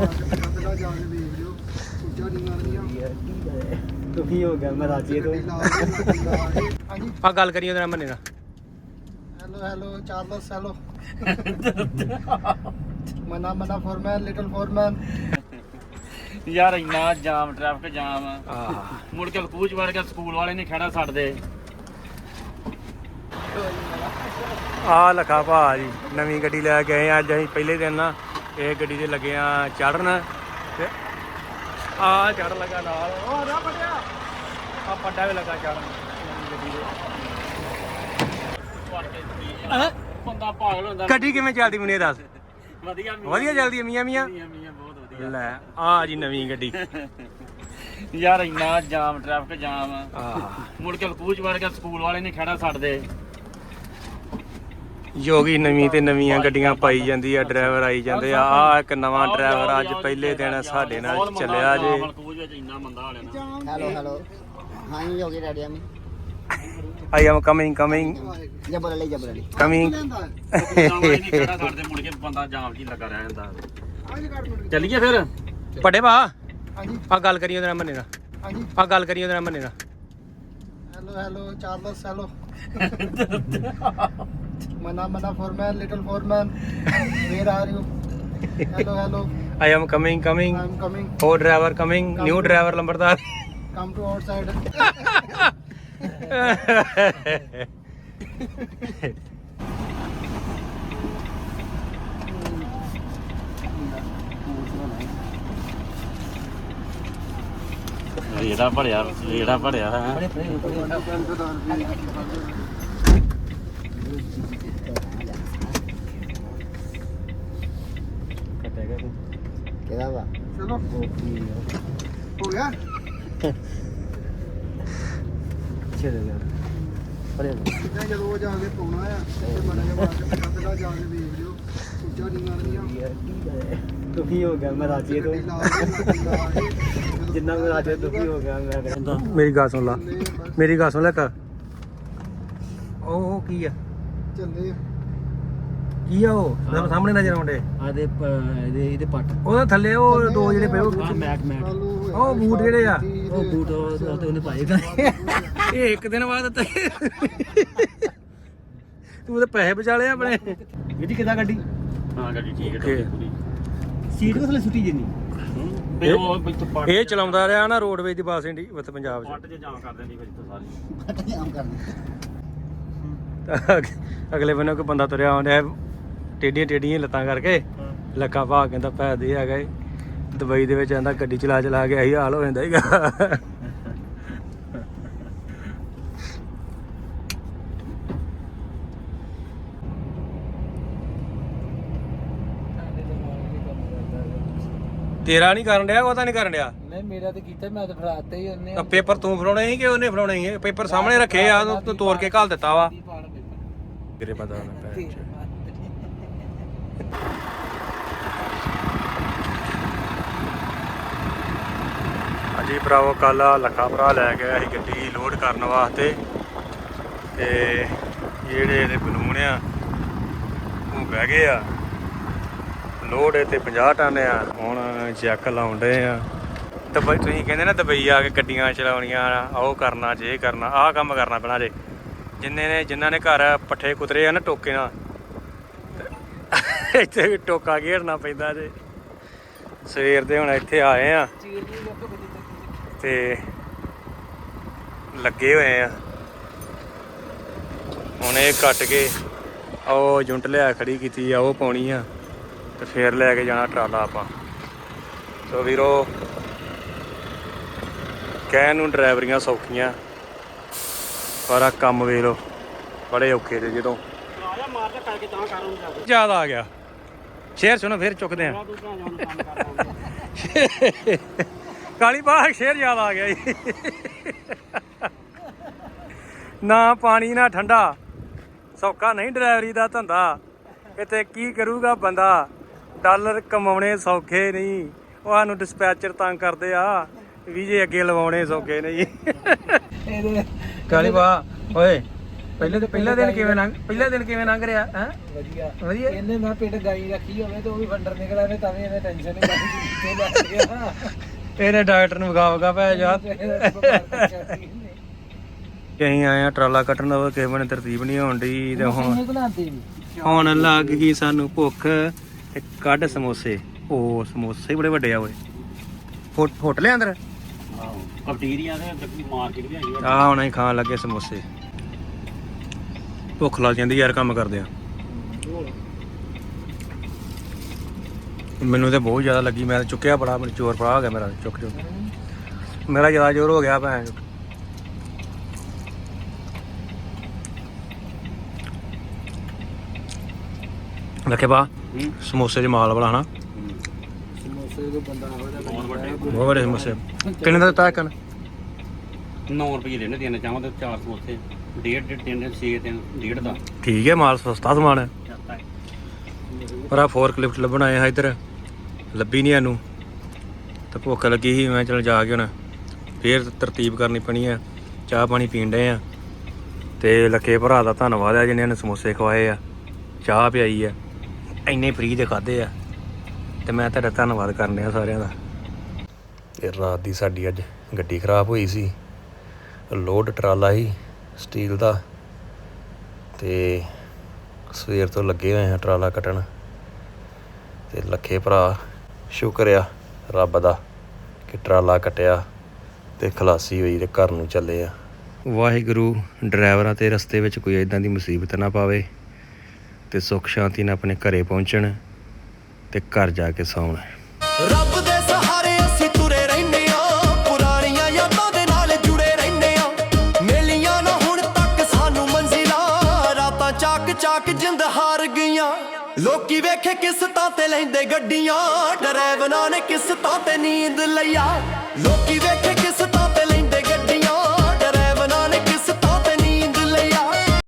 ਕੰਦਲਾ ਜਾ ਕੇ ਵੇਖ ਲਿਓ ਚੀਜ਼ਾਂ ਨਹੀਂ ਮਾਰਨੀਆਂ ਦੁਖੀ ਹੋ ਗਿਆ ਮੈਂ ਰਾਜੀਏ ਤੋਂ। ਹਾਂਜੀ ਆ ਗੱਲ ਕਰੀ ਉਹਦੇ ਨਾਲ ਮੰਨੇ ਨਾਲ। ਹੈਲੋ ਹੈਲੋ ਚਾਰਲਸ ਹੈਲੋ ਮਨਾ ਮਨਾ ਫੋਰਮੈਨ ਲਿਟਲ ਫੋਰਮੈਨ ਯਾਰ ਇੰਨਾ ਜਾਮ ਟ੍ਰੈਫਿਕ ਜਾਮ। ਆਹ। ਮੁੜ ਕੇ ਕੂਚ ਵੜ ਕੇ ਸਕੂਲ ਵਾਲੇ ਨਹੀਂ ਖੜਾ ਛੱਡਦੇ। ਆ ਲਖਾ ਭਾ ਜੀ ਨਵੀਂ ਗੱਡੀ ਲੈ ਕੇ ਆਏ ਅੱਜ ਅਸੀਂ ਪਹਿਲੇ ਦਿਨ ਨਾ ਇਹ ਗੱਡੀ ਤੇ ਲੱਗੇ ਆ ਚੜਨ ਤੇ ਆ ਚੜ ਲਗਾ ਨਾਲ। ਉਹ ਨਾ ਪੜਿਆ ਆ ਪੱਡਾ ਵੀ ਲੱਗਾ ਚੜਨ ਗੱਡੀ ਦੇ ਬੰਦਾ ਪਾਗਲ ਹੁੰਦਾ। ਗੱਡੀ ਕਿਵੇਂ ਚੱਲਦੀ ਮੈਨੂੰ ਇਹ ਦੱਸ। ਵਧੀਆ ਵਧੀਆ ਚੱਲਦੀ ਮੀਆਂ ਮੀਆਂ। ਮੀਆਂ ਮੀਆਂ ਬਹੁਤ ਵਧੀਆ। ਲੈ ਆ ਜੀ ਨਵੀਂ ਗੱਡੀ। ਯਾਰ ਇੰਨਾ ਜਾਮ ਟ੍ਰੈਫਿਕ ਜਾਮ ਮੁੜ ਕੇ ਕੂਚ ਵੜ ਕੇ ਸਕੂਲ ਵਾਲੇ ਨਹੀਂ ਖੜਾ ਛੱਡਦੇ। ਜੋਗੀ ਨਵੀਂ ਤੇ ਨਵੀਆਂ ਗੱਡੀਆਂ ਪਾਈ ਜਾਂਦੀ ਆ ਡਰਾਈਵਰ ਆਈ ਜਾਂਦੇ ਆ। ਆ ਇੱਕ ਨਵਾਂ ਡਰਾਈਵਰ ਅੱਜ ਪਹਿਲੇ ਦਿਨ ਸਾਡੇ ਨਾਲ ਚੱਲਿਆ ਜੇ। ਹੈਲੋ ਹੈਲੋ ਹਾਂ ਗਈ ਰੈਡੀ ਆਮੀ ਆਈ ਐਮ ਕਮਿੰਗ ਕਮਿੰਗ ਜਬਰ ਲਈ ਜਬਰ ਲਈ ਕਮਿੰਗ ਨਹੀਂ ਖੜਾ ਛੱਡਦੇ ਮੁੜ ਕੇ ਬੰਦਾ ਜਾਮ 'ਚ ਹੀ ਲੱਗਾ ਰਹਿ ਜਾਂਦਾ ਚੱਲੀਏ ਫਿਰ? ਪੜੇ ਭਾ। ਹਾਂਜੀ। ਆ ਗੱਲ ਕਰੀ ਉਹਦੇ ਨਾਲ ਮੰਨੇ ਨਾਲ ਹਾਂਜੀ। ਆ ਗੱਲ ਕਰੀ ਉਹਦੇ ਨਾਲ ਮੰਨੇ ਨਾਲ ਹੈਲੋ ਹੈਲੋ ਚਾਰਲਸ ਹੈਲੋ ਮਨਾ ਮਨਾ Foreman little Foreman where are you hello hello I am coming coming I am coming ਹੋਰ ਡਰਾਈਵਰ ਕਮਿੰਗ ਨਿਊ ਡਰਾਈਵਰ ਲੰਬਰਦਾਰ ਕਮ ਟੂ ਆਊਟਸਾਈਡ ਰੇੜਾ ਭੜਿਆ ਰੇੜਾ ਭੜਿਆ। ਹੈ ਕਿਹਦਾ ਵਾ ਚਲੋ ਹੋ ਗਿਆ ਚਲੋ ਯਾਰ ਪੜੇ ਕਿਤੇ ਜਦੋਂ ਉਹ ਜਾ ਕੇ ਪਾਉਣਾ ਆ ਤੇ ਮਨ ਜਾ ਬਾਅਦ ਚ ਕੰਦਲਾ ਜਾ ਕੇ ਵੇਖ ਲਿਓ ਚੀਜ਼ਾਂ ਨਹੀਂ ਮਾਰਨੀਆਂ ਦੁਖੀ ਹੋ ਗਿਆ ਮੈਂ ਰਾਜੀਏ ਤੋਂ ਗੱਡੀ ਲਾ ਕੇ ਗੱਡੀ ਲਾ ਕੇ ਜਿੰਨਾ ਮੈਂ ਰਾਜੀਏ ਦੁਖੀ ਹੋ ਗਿਆ ਮੈਂ ਕਹਿੰਦਾ ਮੇਰੀ ਗੱਲ ਸੁਣ ਲਾ ਮੇਰੀ ਗੱਲ ਸੁਣ ਲੈ ਇੱਕ ਉਹ ਉਹ ਕੀ ਆ ਚੱਲੇ ਆ। ਕੀ ਆ ਉਹ? ਤੇਰੇ ਸਾਹਮਣੇ ਨਜ਼ਰ ਆਉਂਦੇ ਆਦੇ ਇਹਦੇ ਇਹਦੇ ਪੱਟ। ਉਹਦੇ ਥੱਲੇ ਉਹ ਦੋ ਜਿਹੜੇ ਪਏ ਉਹ ਆ ਮੈਕ ਮੈਕ ਉਹ ਬੂਟ ਜਿਹੜੇ ਆ। ਉਹ ਬੂਟ ਉਹ ਤੇ ਉਹਨੇ ਪਾਏਗਾ ਇਹ ਇੱਕ ਦਿਨ ਬਾਅਦ ਤੇ ਤੂੰ ਤੇ ਪੈਸੇ ਬਚਾ ਲਏ ਆਪਣੇ। ਇਹਦੀ ਕਿਦਾਂ ਗੱਡੀ? ਹਾਂ ਗੱਡੀ ਠੀਕ ਹੈ. ਪੂਰੀ। ਸੀਟ ਥੱਲੇ ਸੁੱਟੀ ਜਿੰਨੀ? ਤੇ ਪੱਟ ਇਹ ਚਲਾਉਂਦਾ ਰਿਹਾ ਨਾ ਰੋਡਵੇਜ ਦੀ ਬੱਸ ਇੰਡੀ ਵਿੱਚ ਪੰਜਾਬ 'ਚ। ਪੱਟ ਜੇ ਜਾਮ ਕਰ ਦਿੰਦੀ ਫਿਰ ਇੱਥੋਂ ਸਾਰੀ। ਪਤਾ ਆਮ ਕਰਨਾ। ਤਾਂ ਅਗਲੇ ਬੰਨੇ ਕੋਈ ਬੰਦਾ ਤੁਰਿਆ ਆਉਂਦਾ ਟੇਡੀਆਂ ਟੇਡੀਆਂ ਲੱਤਾਂ ਕਰਕੇ ਲੱਕਾ ਭਾ ਕਹਿੰਦਾ ਪੈ ਦੇ ਆ ਗਏ ਦੁਬਈ ਦੇ ਵਿੱਚ ਆਂਦਾ ਗੱਡੀ ਚਲਾ ਚਲਾ ਕੇ ਇਹੀ ਹਾਲ ਹੋ ਜਾਂਦਾ ਹੀਗਾ। ਤੇਰਾ ਨਹੀਂ ਕਰਨ ਡਿਆ ਉਹ ਤਾਂ ਨਹੀਂ ਕਰਨ ਡਿਆ? ਨਹੀਂ ਮੇਰਾ ਤੇ ਕੀਤਾ ਮੈਂ ਤਾਂ ਫੜਾਤੇ ਹੀ ਉਹਨੇ। ਪੇਪਰ ਤੂੰ ਫੜਾਉਣੇ ਸੀ ਕਿ ਉਹਨੇ ਫੜਾਉਣੇ ਸੀ? ਪੇਪਰ ਸਾਹਮਣੇ ਰੱਖੇ ਆ ਤੂੰ ਤੋੜ ਕੇ ਘੱਲ ਦਿੱਤਾ ਵਾ। ਨਾ ਭੈਣ ਚੋ। ਹਾਂਜੀ ਭਰਾਵੋ ਕੱਲ ਲੱਖਾ ਭਰਾ ਲੈ ਕੇ ਆਇਆ ਸੀ ਗੱਡੀ ਲੋਡ ਕਰਨ ਵਾਸਤੇ ਤੇ ਜਿਹੜੇ ਇਹਦੇ ਬਲੂਨ ਆ ਉਹ ਬਹਿ ਗਏ ਆ। ਲੋਡ ਇਹ ਤੇ 50 ਟਨ ਆ ਹੁਣ ਚੈੱਕ ਲਾਉਂਦੇ ਆ। ਦੁਬਈ ਤੁਸੀਂ ਕਹਿੰਦੇ ਨਾ ਦੁਬਈ ਆ ਕੇ ਗੱਡੀਆਂ ਚਲਾਉਣੀਆਂ ਆਹ ਉਹ ਕਰਨਾ ਜੇ ਕਰਨਾ ਆਹ ਕੰਮ ਕਰਨਾ ਪੈਣਾ ਜੇ। ਜਿੰਨੇ ਨੇ ਜਿਨ੍ਹਾਂ ਨੇ ਘਰ ਪੱਠੇ ਕੁਤਰੇ ਆ ਨਾ ਟੋਕੇ ਨਾਲ ਇੱਥੇ ਵੀ ਟੋਕਾ ਘੇਰਨਾ ਪੈਂਦਾ ਜੇ। ਸਵੇਰ ਦੇ ਹੁਣ ਇੱਥੇ ਆਏ ਆ, ਤੇ ਲੱਗੇ ਹੋਏ ਆ। ਹੁਣ ਇਹ ਕੱਟ ਕੇ ਉਹ ਜੁੰਟ ਲਿਆ ਖੜੀ ਕੀਤੀ ਆ, ਉਹ ਪਾਉਣੀ ਆ, ਤੇ ਫੇਰ ਲੈ ਕੇ ਜਾਣਾ ਟਰਾਲਾ ਆਪਾਂ। ਸੋ ਵੀਰੋ, ਕਹਿਣ ਨੂੰ ਡਰਾਈਵਰੀਆਂ ਸੌਖੀਆਂ। ਪਰ ਆ ਕੰਮ ਵੇਖ ਲੋ ਬੜੇ ਔਖੇ ਜੇ ਜਦੋਂ। ਆਇਆ ਮਾਰ ਕੇ ਕਰਕੇ ਤਾਂ ਕਰ ਉਹਨੂੰ ਜ਼ਿਆਦਾ ਆ ਗਿਆ। ਸ਼ੇਰ ਸੁਣੋ, ਫਿਰ ਚੁੱਕਦੇ ਆ। ਕਾਲੀ ਬਾਗ, ਸ਼ੇਰ ਜ਼ਿਆਦਾ ਆ ਗਿਆ ਜੀ। ਨਾ ਪਾਣੀ, ਨਾ ਠੰਡਾ। ਸੌਖਾ ਨਹੀਂ ਡਰਾਈਵਰੀ ਦਾ ਧੰਦਾ। ਇੱਥੇ ਕੀ ਕਰੂਗਾ ਬੰਦਾ? ਡਾਲਰ ਕਮਾਉਣੇ ਸੌਖੇ ਨਹੀਂ। ਉਹ ਸਾਨੂੰ ਡਿਸਪੈਚਰ ਤੰਗ ਕਰਦੇ ਆ ਵੀਜ਼ੇ ਅੱਗੇ ਲਵਾਉਣੇ ਸੌਖੇ ਨਹੀਂ। ਕਾਲੀ ਬਾ ਓਏ ਪਹਿਲੇ ਪਹਿਲਾ ਦਿਨ ਕਿਵੇਂ ਲੰਘ ਪਹਿਲਾ ਦਿਨ ਕਿਵੇਂ ਲੰਘ ਰਿਹਾ ਹੈ? ਵਧੀਆ। ਵਧੀਆ? ਇਹਨੇ ਮੈਂ ਪਿੰਡ ਗਾਈ ਰੱਖੀ ਹੋਵੇ ਤੇ ਉਹ ਵੀ ਫੰਡਰ ਨਿਕਲ ਆਵੇ ਤਾਂ ਵੀ ਇਹਨੇ ਟੈਨਸ਼ਨ ਨਹੀਂ ਕਰਨੀ ਕਿੱਥੇ ਲੈ ਗਿਆ। ਇਹਨੇ ਡਾਕਟਰ ਨੂੰ ਵਗਾ ਵਗਾ ਪੈ ਜਾ। ਅਸੀਂ ਆਏ ਆ ਟਰਾਲਾ ਕੱਟਣ ਦਾ ਕਿਸੇ ਬਣੇ ਤਰਤੀਬ ਨਹੀਂ ਹੋਣ ਡਈ ਤੇ ਹੁਣ ਹੁਣ ਲੱਗ ਗਈ ਸਾਨੂੰ ਭੁੱਖ ਤੇ ਕੱਢ ਸਮੋਸੇ। ਉਹ ਸਮੋਸੇ ਬੜੇ ਵੱਡੇ ਆ ਓਏ। ਹੋਟ ਹੋਟਲੇ ਅੰਦਰ? ਦੇ ਮਾਰਕੀਟ ਵੀ ਹੈਗੀ ਆ। ਹੁਣ ਅਸੀਂ ਖਾਣ ਲੱਗੇ ਸਮੋਸੇ। ਭੁੱਖ ਲੱਗ ਜਾਂਦੀ ਯਾਰ ਕੰਮ ਕਰਦੇ ਆ। ਮੈਨੂੰ ਤੇ ਬਹੁਤ ਜ਼ਿਆਦਾ ਲੱਗੀ ਮੈਂ ਚੁੱਕਿਆ ਬੜਾ ਮੈਨੂੰ ਚੋਰ ਪੜਾ ਹੋ ਗਿਆ ਮੇਰਾ ਚੁੱਕ ਚੁੱਕ। ਮੇਰਾ ਜ਼ਿਆਦਾ ਜ਼ੋਰ ਹੋ ਗਿਆ ਭੈਣ। ਵੇਖੇ ਬਾ ਸਮੋਸੇ 'ਚ ਮਾਲ ਵਾਲਾ ਹਨਾ ਸਮੋਸੇ ਤੋਂ ਬੰਦਾ ਹੋ ਜਾਂਦਾ ਬਹੁਤ ਵੱਡੇ ਬਹੁਤ ਵੱਡੇ ਸਮੋਸੇ ਕਿੰਨੇ ਦਾ ਦਿੱਤਾ ਇੱਕ 9 ਰੁਪਏ ਲੈਣੇ ਤਿੰਨ ਚਾਹਾਂ ਤੇ ਚਾਰ ਸਮੋਸੇ ਡੇਢ ਡੇਢ ਤਿੰਨ ਛੇ ਤਿੰਨ ਡੇਢ ਦਾ। ਠੀਕ ਹੈ ਮਾਲ ਸਸਤਾ ਸਮਾਨ ਹੈ। ਪਰ ਆ ਫੋਰਕ ਲਿਫਟ ਲੱਭਣ ਆਏ ਹਾਂ ਇੱਧਰ। ਲੱਭੀ ਨਹੀਂ ਇਹਨੂੰ। ਤੇ ਭੁੱਖ ਲੱਗੀ ਸੀ ਮੈਂ ਚਲ ਜਾ ਕੇ ਹੁਣ ਫੇਰ ਤਰਤੀਬ ਕਰਨੀ ਪੈਣੀ ਆ। ਚਾਹ ਪਾਣੀ ਪੀਣ ਡਏ ਆ। ਤੇ ਲੱਕੇ ਭਰਾ ਦਾ ਧੰਨਵਾਦ ਆ ਜਿਨ੍ਹਾਂ ਨੇ ਸਮੋਸੇ ਖਵਾਏ ਆ। ਚਾਹ ਪਿਆਈ ਆ। ਇੰਨੇ ਫ੍ਰੀ ਦੇ ਖਾਦੇ ਆ। ਤੇ ਮੈਂ ਤੁਹਾਡਾ ਧੰਨਵਾਦ ਕਰਨ ਡਿਆ ਸਾਰਿਆਂ ਦਾ। ਤੇ ਰਾਤ ਦੀ ਸਾਡੀ ਅੱਜ ਗੱਡੀ ਖਰਾਬ ਹੋਈ ਸੀ। ਲੋਡ ਟਰਾਲਾ ਸੀ ਸਟੀਲ ਦਾ। ਤੇ ਸਵੇਰ ਤੋਂ ਲੱਗੇ ਹੋਏ ਆ ਟਰਾਲਾ ਕੱਟਣ। ਤੇ ਲੱਖੇ ਭਰਾ ਸ਼ੁਕਰ ਆ ਰੱਬ ਦਾ ਕਿ ਟਰਾਲਾ ਕੱਟਿਆ ਤੇ ਖਲਾਸੀ ਹੋਈ ਤੇ ਘਰ ਨੂੰ ਚੱਲੇ ਆ। ਵਾਹਿਗੁਰੂ ਡਰਾਈਵਰਾਂ ਤੇ ਰਸਤੇ ਵਿੱਚ ਕੋਈ ਇਦਾਂ ਦੀ ਮੁਸੀਬਤ ਨਾ ਪਾਵੇ ਤੇ ਸੁੱਖ ਸ਼ਾਂਤੀ ਨਾਲ ਆਪਣੇ ਘਰੇ ਪਹੁੰਚਣ। ਤੇ ਘਰ ਜਾ ਕੇ ਸੌਣ ਰੱਬ ਦੇ ਸਹਾਰੇ ਅਸੀਂ ਤੁਰੇ ਰਹਿੰਦੇ ਆ ਪੁਰਾਣੀਆਂ ਯਾਦਾਂ ਦੇ ਨਾਲ ਜੁੜੇ ਰਹਿੰਦੇ ਆ ਮੇਲੀਆਂ ਨਾ ਹੁਣ ਤੱਕ ਸਾਨੂੰ ਮੰਜ਼ਿਲਾਂ, ਰਾਤਾਂ ਚਾਕ ਚਾਕ ਜਿੰਦ ਹਾਰ ਗਈਆਂ। ਲੋਕੀ ਵੇਖੇ ਕਿਸਤਾਂ ਤੇ ਲੈਂਦੇ ਗੱਡੀਆਂ, ਡਰਾਈਵਰਾਂ ਨੇ ਕਿਸਤਾਂ ਤੇ ਨੀਂਦ ਲਈਆ। ਲੋਕੀ ਵੇਖੇ ਕਿਸ